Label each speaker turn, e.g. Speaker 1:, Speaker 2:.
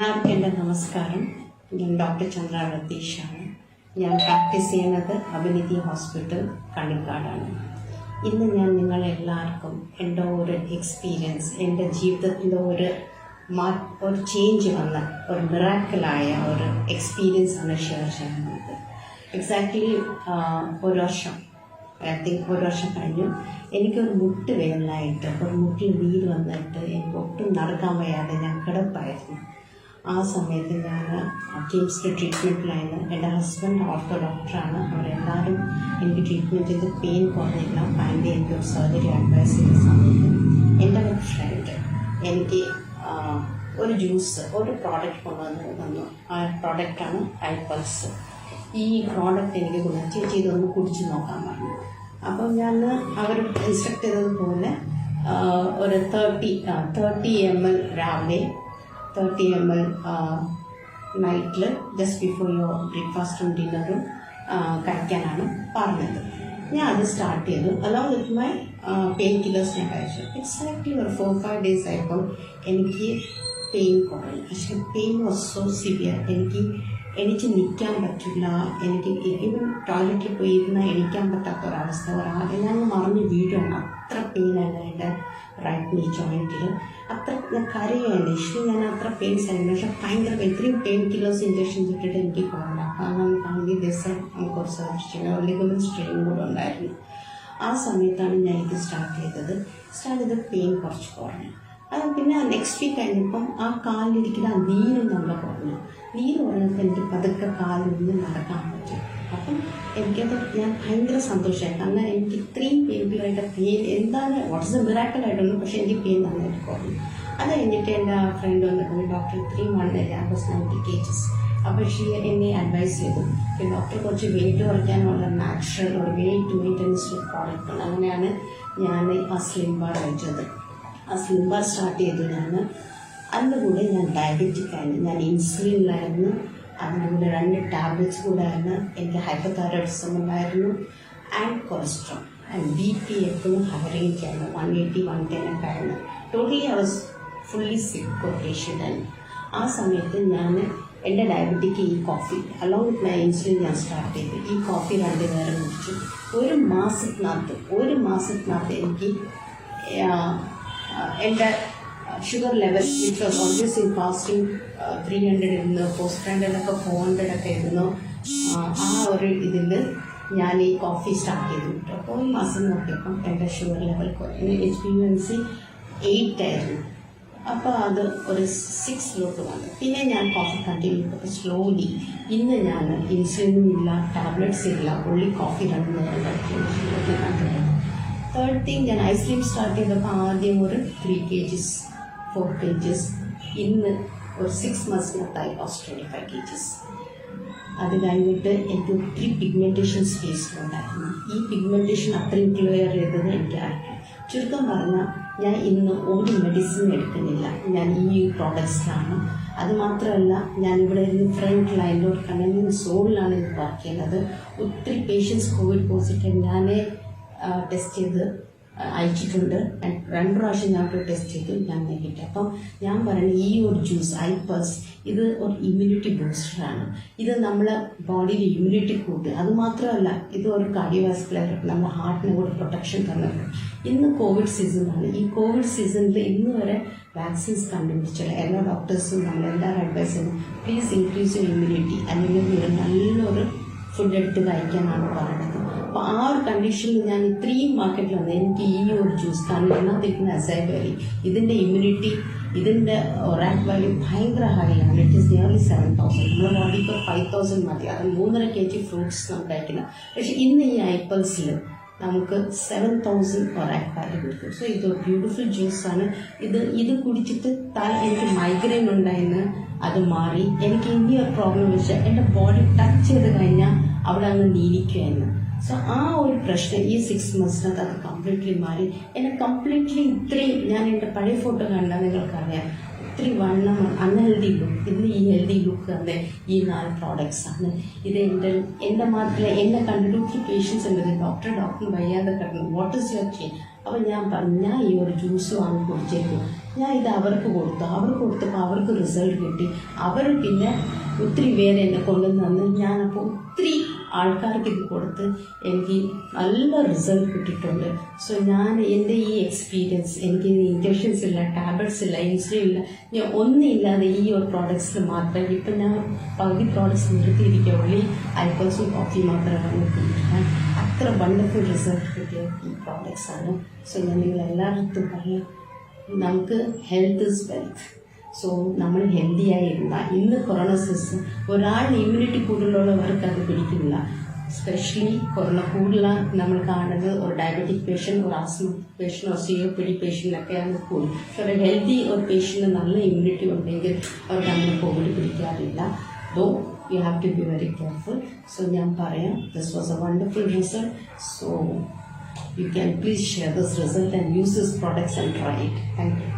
Speaker 1: എല്ലാവർക്കും എന്റെ നമസ്കാരം. ഞാൻ ഡോക്ടർ ചന്ദ്ര രതീഷാണ്. ഞാൻ പ്രാക്ടീസ് ചെയ്യുന്നത് അഭിനിധി ഹോസ്പിറ്റൽ കണിക്കാടാണ്. ഇന്ന് ഞാൻ നിങ്ങളെല്ലാവർക്കും എന്റെ ഒരു എക്സ്പീരിയൻസ് എന്റെ ജീവിതത്തിന്റെ ഒരു മാ ഒരു ചേഞ്ച് വന്ന ഒരു മിറാക്കലായ ഒരു എക്സ്പീരിയൻസ് ആണ് ഷെയർ ചെയ്യുന്നത്. എക്സാക്ട്ലി ഒരു വർഷം ഐ തിങ്ക് ഒരു വർഷം കഴിഞ്ഞു. എനിക്കൊരു മുട്ട് വേദനയായിട്ട് ഒരു മുട്ടിൽ നീര് വന്നിട്ട് എനിക്ക് ഒട്ടും നടക്കാൻ വയ്യാതെ ഞാൻ കിടപ്പായിരുന്നു. ആ സമയത്ത് ഞാൻ കിംസിന്റെ ട്രീറ്റ്മെന്റിലായിരുന്നു എന്റെ ഹസ്ബൻഡ് ഓർത്തോ ഡോക്ടറാണ് അവരെല്ലാവരും എനിക്ക് ട്രീറ്റ്മെന്റ് ചെയ്ത് പെയിൻ കുറഞ്ഞില്ല. അതിന്റെ എനിക്ക് ഒരു സർജറി അഡ്വൈസ് ചെയ്ത സമയത്ത് എന്റെ ഒരു ഫ്രണ്ട് എനിക്ക് ഒരു ജ്യൂസ് ഒരു പ്രോഡക്റ്റ് കൊണ്ടുവന്ന് തന്നു. ആ പ്രോഡക്റ്റാണ് ഹൈപ്പൾസ് ഈ പ്രോഡക്റ്റ് എനിക്ക് ഗുണം ചേച്ചി ഇതൊന്ന് കുടിച്ച് നോക്കാൻ പറഞ്ഞു. അപ്പം ഞാൻ അവർ ഇൻസ്ട്രക്ട് ചെയ്തതുപോലെ ഒരു തേർട്ടി തേർട്ടി എം എൽ രാവിലെ തേർട്ടി എം എൽ നൈറ്റിൽ ജസ്റ്റ് ബിഫോർ യുവർ ബ്രേക്ക്ഫാസ്റ്റും ഡിന്നറും കഴിക്കാനാണ് പറഞ്ഞത്. ഞാൻ അത് സ്റ്റാർട്ട് ചെയ്തു. Along with my pain killers ഞാൻ കഴിച്ചു. എക്സാക്ട്ലി ഒരു ഫോർ ഫൈവ് ഡേയ്സ് ആയപ്പോൾ എനിക്ക് പെയിൻ കുറഞ്ഞു. പക്ഷെ പെയിൻ വാസ് സോ സിവിയർ എനിക്ക് എനിക്ക് നിൽക്കാൻ പറ്റില്ല എനിക്ക് ഇവൻ ടോയ്ലറ്റിൽ പോയി ഇരുന്നാൽ എണിക്കാൻ പറ്റാത്ത ഒരവസ്ഥ വരാം ഞാൻ മറിഞ്ഞ് വീഴണം അത്ര പെയിനാണ് എന്റെ റൈറ്റ് നീ ജോയിന്റിൽ അത്ര കരയാണ് ഇഷ്ടം ഞാൻ അത്ര പെയിൻ സഹിക്കുന്നു പക്ഷെ ഭയങ്കര ഇത്രയും പെയിൻ കില്ലേഴ്സ് ഇഞ്ചക്ഷൻ ഇട്ടിട്ട് എനിക്ക് കുറവില്ല കാരണം ഫാമിലി ദിവസം നമുക്ക് ഒരു സർജറി ലിഗമെന്റ് സ്ട്രെയിൻ കൂടെ ഉണ്ടായിരുന്നു. ആ സമയത്താണ് ഞാൻ ഇത് സ്റ്റാർട്ട് ചെയ്തത്. സ്റ്റാർട്ട് ചെയ്ത് പെയിൻ കുറച്ച് കുറഞ്ഞു. പിന്നെ നെക്സ്റ്റ് വീക്ക് കഴിഞ്ഞപ്പം ആ കാലിലിരിക്കുന്ന ആ നീര് നല്ല കുറഞ്ഞു. നീര് കുറഞ്ഞപ്പോൾ എനിക്ക് പതുക്കെ കാലിൽ നിന്ന് നടക്കാൻ പറ്റും. അപ്പം എനിക്കത് ഞാൻ ഭയങ്കര സന്തോഷമായി. കാരണം എനിക്ക് ഇത്രയും പെയിൻഫുള്ളായിട്ട് പെയിൻ എന്താണ് വാട്ട്സ് എ മിറാക്കലായിട്ടൊന്നും പക്ഷേ എനിക്ക് പെയിൻ നന്നായിട്ട് കുറഞ്ഞു. അത് കഴിഞ്ഞിട്ട് എന്റെ ഫ്രണ്ട് വന്നിട്ടുണ്ട് ഡോക്ടർ ഇത്രയും വളരെ ബസ് നയന്റി കേജസ് അപ്പോൾ ഷീ എന്നെ അഡ്വൈസ് ചെയ്തു. ഡോക്ടർ കുറച്ച് വെയിറ്റ് കുറയ്ക്കാനുള്ള നാച്ചുറൽ ഒരു വെയിറ്റ് മെയിന്റനൻസ് പ്രോഡക്റ്റ് ഉണ്ട് അങ്ങനെയാണ് ഞാൻ ആ സ്ലിം ബാർ കഴിച്ചത് ആ സിനിമ സ്റ്റാർട്ട് ചെയ്തു അതിന്റെ കൂടെ ഞാൻ ഡയബറ്റിക് ആയിരുന്നു. ഞാൻ ഇൻസുലിനിലായിരുന്നു അതിന്റെ കൂടെ രണ്ട് ടാബ്ലറ്റ്സ് കൂടെ ആയിരുന്നു എനിക്ക് ഹൈപ്പർതൈറോയിഡിസം ഉണ്ടായിരുന്നു. And cholesterol and B P എപ്പോഴും ഹൈ ആയിരുന്നു വൺ എയ്റ്റി വൺ ടെൻ ഒക്കെ ആയിരുന്നു. Totally I was fully sick patient ആ സമയത്ത് ഞാൻ എന്റെ ഡയബറ്റിക്ക് ഈ coffee along with my insulin ഞാൻ സ്റ്റാർട്ട് ചെയ്തു. ഈ കോഫി രണ്ട് നേരം കുടിച്ചു. ഒരു മാസത്തിനകത്ത് ഒരു മാസത്തിനകത്ത് എനിക്ക് എന്റെ sugar level which was always in fasting three hundred ഇരുന്നു പോസ്റ്റ് ഹൺഡ്രഡൊക്കെ ഫോർ ഹൺഡ്രഡ് ഒക്കെ ഇരുന്നു ആ, ഒരു ഇതിൽ ഞാൻ ഈ കോഫി സ്റ്റാർട്ട് ചെയ്തു വിട്ടു അപ്പോൾ ഒരു മാസം നോക്കിയപ്പം എന്റെ ഷുഗർ ലെവൽ കുറഞ്ഞു H P N C eight ആയിരുന്നു. അപ്പോൾ അത് ഒരു സിക്സിലോട്ട് വന്നു. പിന്നെ ഞാൻ കോഫി കണ്ടിന്യൂ ചെയ്തപ്പോൾ സ്ലോലി ഇന്ന് ഞാൻ ഇൻസുലിനും ഇല്ല ടാബ്ലറ്റ്സ് ഇല്ല ഉള്ളി കോഫി രണ്ട് നേരം കഴിക്കുന്നു തേർഡ് തിങ് ഞാൻ ഐസ്ക്രീം സ്റ്റാർട്ട് ചെയ്തപ്പോൾ ആദ്യം ഒരു three K Gs four K Gs ഇന്ന് ഒരു six മന്ത്സിനകത്തായി loss twenty five K Gs അത് കഴിഞ്ഞിട്ട് എനിക്ക് ഒത്തിരി പിഗ്മെന്റേഷൻ സ്പേസിലുണ്ടായിരുന്നു ഈ പിഗ്മെന്റേഷൻ അത്രയും ക്ലിയർ ചെയ്തത് എനിക്ക് എനിക്കറിയാം ചുരുക്കം പറഞ്ഞാൽ ഞാൻ ഇന്ന് ഒരു മെഡിസിൻ എടുക്കുന്നില്ല. ഞാൻ ഈ പ്രോഡക്റ്റ്സിലാണ് അതുമാത്രമല്ല ഞാൻ ഇവിടെ ഇരുന്ന് ഫ്രണ്ട് ലൈനിലോട്ട് കണ്ണൻ സോളിലാണ് ഇത് വർക്ക് ചെയ്യുന്നത്. ഒത്തിരി പേഷ്യൻസ് കോവിഡ് പോസിറ്റീവ് ഞാൻ ടെസ്റ്റ് ചെയ്ത് അയച്ചിട്ടുണ്ട്. രണ്ട് പ്രാവശ്യം ഞാൻ ടെസ്റ്റ് ചെയ്തു ഞാൻ നെഗറ്റീവ് അപ്പം ഞാൻ പറയുന്നത് ഈ ഒരു ജ്യൂസ് ഐപ്പസ് ഇത് ഒരു ഇമ്മ്യൂണിറ്റി ബൂസ്റ്ററാണ് ഇത് നമ്മളെ ബോഡിയിൽ ഇമ്മ്യൂണിറ്റി കൂട്ടുക. അത് മാത്രമല്ല ഇത് ഒരു കാർഡിയോവാസ്കുലർ നമ്മുടെ ഹാർട്ടിന് കൂടെ പ്രൊട്ടക്ഷൻ തന്നിട്ടുണ്ട് ഇന്ന് കോവിഡ് സീസണാണ് ഈ കോവിഡ് സീസണിൽ ഇന്ന് വരെ വാക്സിൻസ് കണ്ടുപിടിച്ചില്ല എല്ലാ ഡോക്ടേഴ്സും നമ്മളെല്ലാവരും അഡ്വൈസ് ചെയ്യുന്നു പ്ലീസ് ഇൻക്രീസ് യുവർ ഇമ്മ്യൂണിറ്റി അല്ലെങ്കിൽ നല്ലൊരു ഫുഡ് എടുത്ത് കഴിക്കാനാണ് പറയുന്നത്. ആ ഒരു കണ്ടീഷനിൽ ഞാൻ ഇത്രയും മാർക്കറ്റിൽ വന്നത് എനിക്ക് ഈ ഒരു ജ്യൂസ് കാരണം ഇതിനകത്തിരിക്കുന്ന അസൈബറി ഇതിന്റെ ഇമ്മ്യൂണിറ്റി ഇതിന്റെ റാങ്ക് വാല്യൂ ഭയങ്കര ഹൈ ആണ്. It is nearly seven thousand നമ്മുടെ ഇപ്പോൾ ഫൈവ് തൗസൻഡ് മതി. അത് മൂന്നര കെ ജി ഫ്രൂട്ട്സ് നമുക്ക് കഴിക്കണം. പക്ഷേ ഇന്ന് ഈ ഐപ്പിൾസിൽ നമുക്ക് സെവൻ തൗസൻഡ് ഒരാക്ക് വാല്യൂ കൊടുക്കും. സോ ഇത് ബ്യൂട്ടിഫുൾ ജ്യൂസാണ് ഇത് ഇത് കുടിച്ചിട്ട് തല എനിക്ക് മൈഗ്രെയിൻ ഉണ്ടായിരുന്നു അത് മാറി. എനിക്ക് ഇനി ഒരു പ്രോബ്ലം വെച്ചാൽ എന്റെ ബോഡി ടച്ച് ചെയ്ത് കഴിഞ്ഞാൽ അവിടെ അങ്ങ് നീലിക്കുമായിരുന്നു സോ ആ ഒരു പ്രശ്നം ഈ സിക്സ് മന്ത്സിനകത്ത് അത് കംപ്ലീറ്റ്ലി മാറി. എന്നെ കംപ്ലീറ്റ്ലി ഇത്രയും ഞാൻ എന്റെ പഴയ ഫോട്ടോ കണ്ടാൽ നിങ്ങൾക്കറിയാം. ഒത്തിരി വണ്ണം അൺഹെൽതി ലുക്ക് ഇന്ന് ഈ ഹെൽതി ലുക്ക് തന്നെ ഈ നാല് പ്രോഡക്ട്സ് ആണ്. ഇത് എന്റെ എന്റെ മാത്രമല്ല എന്നെ ഒത്തിരി പേഷ്യൻസ് ഉണ്ട്. ഡോക്ടർ ഡോക്ടർ വയ്യാതെ കിടന്നു. വാട്ട് ഇസ് യുവർ ചെയിൻ അപ്പോൾ ഞാൻ പറഞ്ഞു ഞാൻ ഈ ഒരു ജ്യൂസ് വാങ്ങി കുടിച്ചേക്കും. ഞാൻ ഇത് അവർക്ക് കൊടുത്തു. അവർക്ക് കൊടുത്തപ്പോൾ അവർക്ക് റിസൾട്ട് കിട്ടി. അവർ പിന്നെ ഒത്തിരി പേര് എന്നെ കൊണ്ടുവന്ന് ഞാനപ്പോൾ ഒത്തിരി ആൾക്കാർക്ക് ഇത് കൊടുത്ത് എനിക്ക് നല്ല റിസൾട്ട് കിട്ടിയിട്ടുണ്ട്. സോ ഞാൻ എന്റെ ഈ എക്സ്പീരിയൻസ് എനിക്ക് ഇഞ്ചക്ഷൻസ് ഇല്ല ടാബ്ലറ്റ്സ് ഇല്ല ഇൻസുലിൻ ഇല്ല ഞാൻ ഒന്നുമില്ലാതെ ഈ ഒരു പ്രോഡക്ട്സിൽ മാത്രം ഇപ്പം ഞാൻ പകുതി പ്രോഡക്ട്സ് നിർത്തിയിരിക്കുക ഉള്ളി ഐക്കോസും കോഫി മാത്രമാണ് നിർത്തിയിരിക്കുന്നത്. അത്ര വണ്ടർഫുൾ റിസൾട്ട് കിട്ടിയ ഈ പ്രോഡക്ട്സ് സോ ഞാൻ നിങ്ങൾ എല്ലായിടത്തും പറയാം നമുക്ക് ഹെൽത്ത് ഇസ് വെൽത്ത് സോ നമ്മൾ ഹെൽത്തിയായി ആയിരുന്ന ഇന്ന് കൊറോണ സീസൺ ഒരാളിന് ഇമ്മ്യൂണിറ്റി കൂടുതലുള്ളവർക്ക് അത് പിടിക്കില്ല സ്പെഷ്യലി കൊറോണ കൂടുതൽ നമ്മൾ കാണുന്നത് ഒരു ഡയബറ്റിക് പേഷ്യന്റ് ഒരു ആസ്മ പേഷ്യന്റ് ഒരു സി ഒ പി ഡി പേഷ്യന്റൊക്കെയാണ് കൂടുതൽ പക്ഷേ ഒരു ഹെൽത്തി ഒരു പേഷ്യന്റ് നല്ല ഇമ്മ്യൂണിറ്റി ഉണ്ടെങ്കിൽ അവർക്ക് അങ്ങനെ covid പിടിക്കാറില്ല. Though you have to be very careful so ഞാൻ പറയാം this was a wonderful result so you can please share this result and use this products and try it. Thank you.